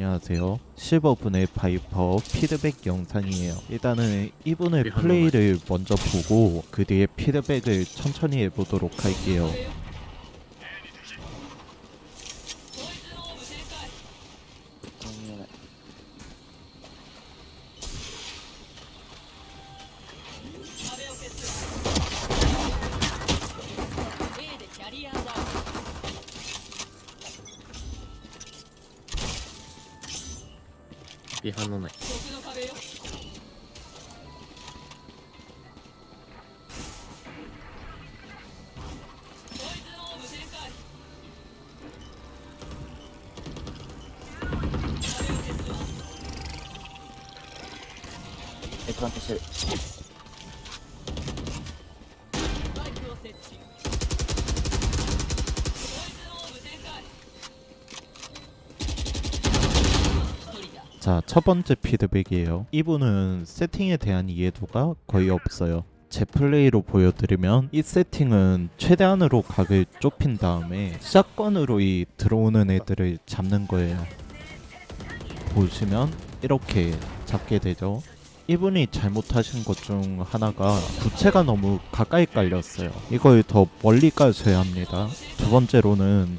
안녕하세요. 실버분의 바이퍼 피드백 영상이에요. 일단은 이분의 플레이를 먼저 보고 그 뒤에 피드백을 천천히 해보도록 할게요. ビハのない。エクラントしてる。 첫 번째 피드백이에요. 이분은 세팅에 대한 이해도가 거의 없어요. 제 플레이로 보여드리면 이 세팅은 최대한으로 각을 좁힌 다음에 샷건으로 이 들어오는 애들을 잡는 거예요. 보시면 이렇게 잡게 되죠. 이분이 잘못하신 것 중 하나가 부채가 너무 가까이 깔렸어요. 이걸 더 멀리 까셔야 합니다. 두 번째로는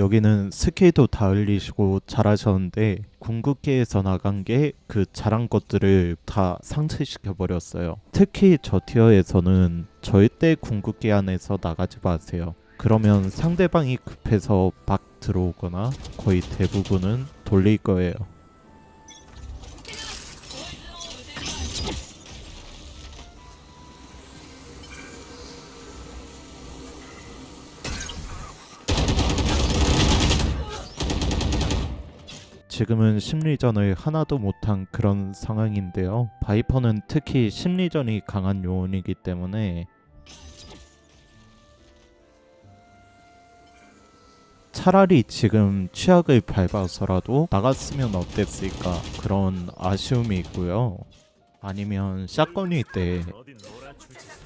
여기는 스킬도 다 흘리시고 잘하셨는데 궁극기에서 나간 게 그 잘한 것들을 다 상쇄시켜 버렸어요. 특히 저 티어에서는 절대 궁극기 안에서 나가지 마세요. 그러면 상대방이 급해서 막 들어오거나 거의 대부분은 돌릴 거예요. 지금은 심리전을 하나도 못한 그런 상황인데요. 바이퍼는 특히 심리전이 강한 요원이기 때문에 차라리 지금 취약을 밟아서라도 나갔으면 어땠을까 그런 아쉬움이 있고요. 아니면 샷건일 때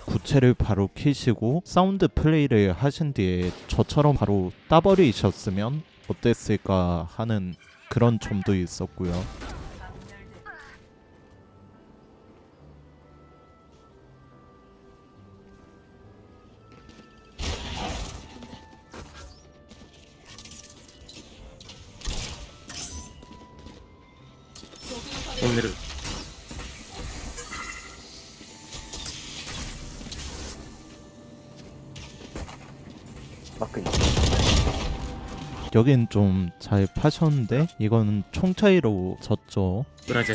구체를 바로 키시고 사운드 플레이를 하신 뒤에 저처럼 바로 따버리셨으면 어땠을까 하는 그런 점도 있었고요. 막근이 여긴 좀 잘 파셨는데 이건 총 차이로 졌죠. 브라질.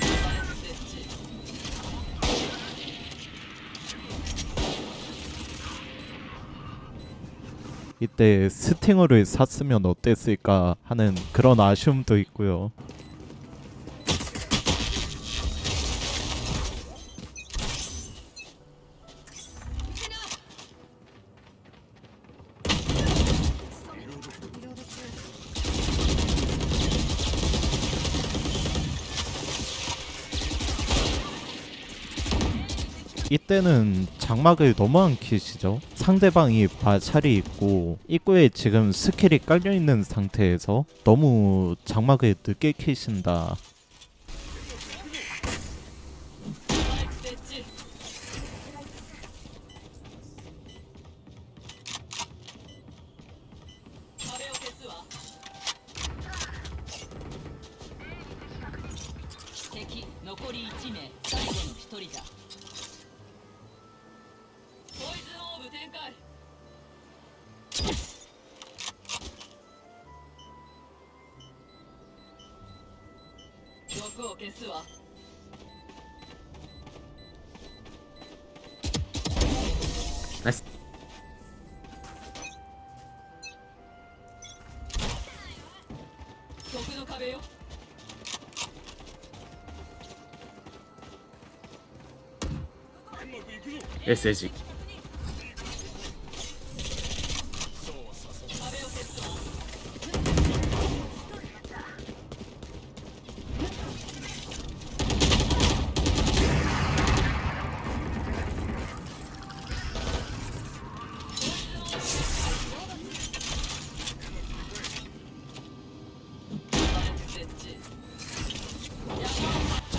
이때 스팅어를 샀으면 어땠을까 하는 그런 아쉬움도 있고요. 이때는 장막을 너무 안 키시죠. 상대방이 마찰이 있고 입구에 지금 스킬이 깔려 있는 상태에서 너무 장막을 늦게 키신다. 服を消すわ。ナイス曲の壁よ。エッセージ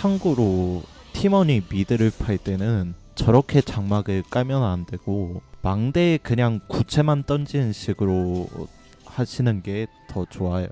참고로 팀원이 미드를 팔 때는 저렇게 장막을 까면 안 되고 망대에 그냥 구체만 던지는 식으로 하시는 게 더 좋아요.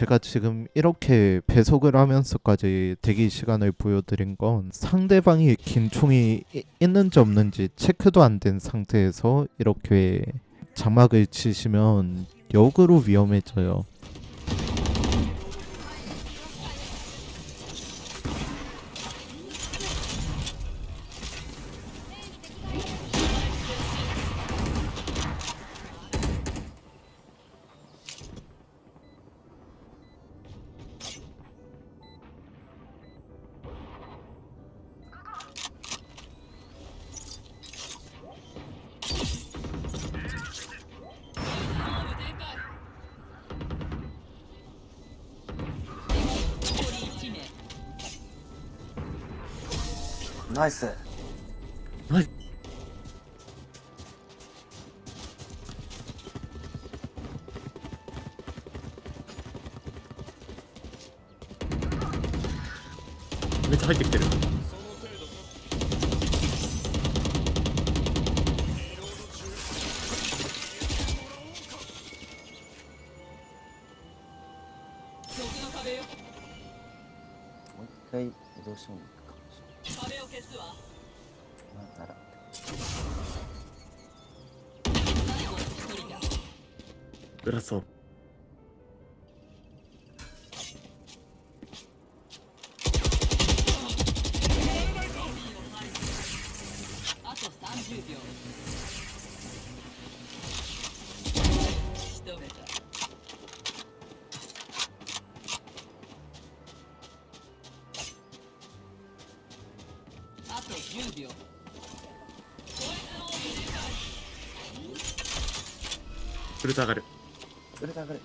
제가 지금 이렇게 배속을 하면서까지 대기 시간을 보여드린 건 상대방이 긴총이 이- 있는지 없는지 체크도 안 된 상태에서 이렇게 장막을 치시면 역으로 위험해져요. ナイス。はいめっちゃ入ってきてる。もう一回移動してもいいグラスオあと30秒あと10秒フルト上がる上れ上がれ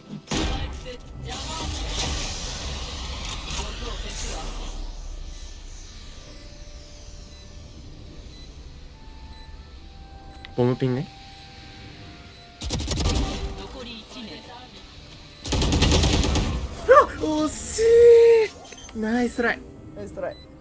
ボムピンね。あ惜しい。ナイストライ。ナイストライ。